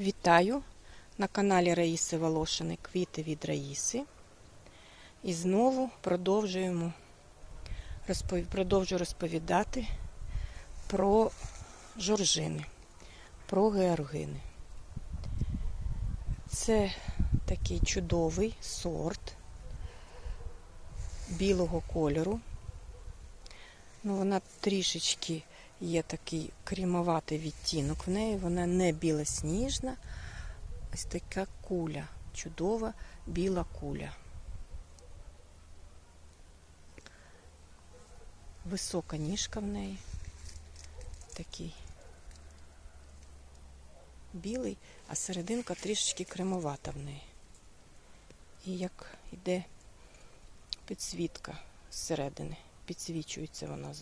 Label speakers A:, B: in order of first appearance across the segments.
A: Вітаю на каналі Раїси Волошини Квіти від Раїси. І знову продовжуємо продовжую розповідати про жоржини, про георгини. Це такий чудовий сорт білого кольору. Ну, вона трішечки є такий крімоватий відтінок в неї, вона не білосніжна, ось така куля, чудова біла куля. Висока ніжка в неї. Такий білий, а серединка трішечки кремовата в неї. І як йде підсвітка зсередини, підсвічується вона.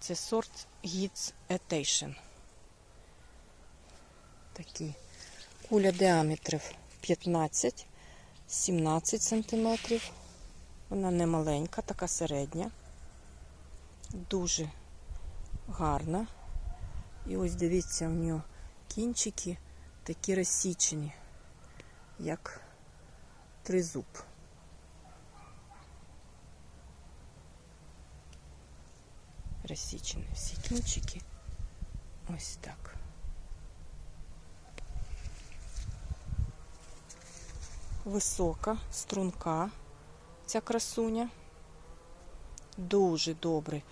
A: Це сорт Гіц Етейшн. Такі куля діаметрів 15-17 см. Вона не маленька, така середня. Дуже гарна. І ось дивіться, в нього кінчики такі розсічені, як тризуб. Розсічені всі кінчики. Ось так. Висока, струнка ця красуня. Дуже добре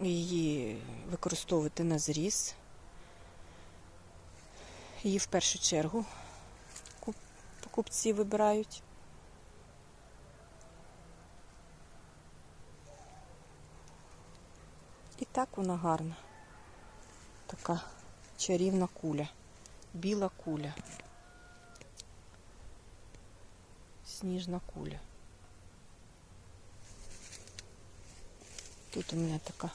A: її використовувати на зріз. Її в першу чергу покупці вибирають. І так вона гарна. Така чарівна куля, біла куля, сніжна куля. Тут у мене така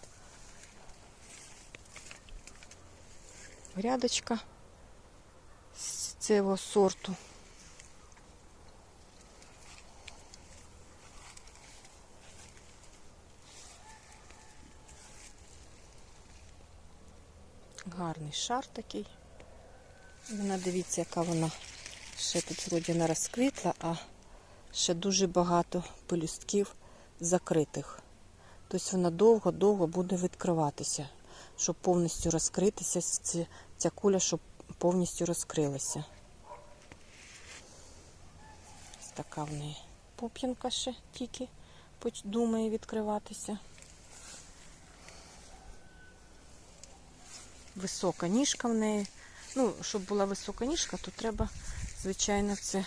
A: грядочка з цього сорту. Гарний шар такий. Вона, дивіться, яка вона ще тут вроді не розквітла, а ще дуже багато пелюстків закритих. Тобто вона довго-довго буде відкриватися, щоб повністю розкритися, ця, куля, щоб повністю розкрилася. Ось така в неї поп'янка ще тільки думає відкриватися. Висока ніжка в неї. Ну, щоб була висока ніжка, то треба, звичайно, це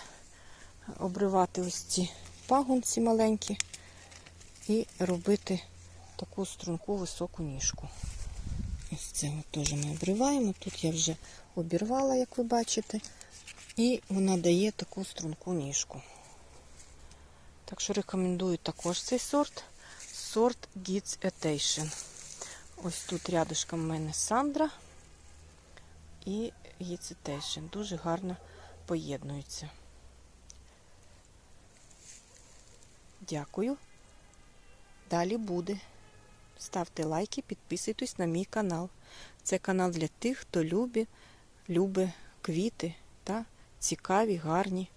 A: обривати ось ці пагонці маленькі і робити таку струнку високу ніжку. Ось це теж ми обриваємо. Тут я вже обірвала, як ви бачите, і вона дає таку струнку ніжку. Так що рекомендую також цей сорт. Сорт Gits Etation. Ось тут рядышком в мене Сандра і Гіцетейшн. Дуже гарно поєднуються. Дякую. Далі буде. Ставте лайки, підписуйтесь на мій канал. Це канал для тих, хто любить, любить квіти та цікаві, гарні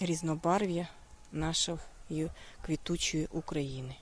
A: різнобарв'я нашої квітучої України.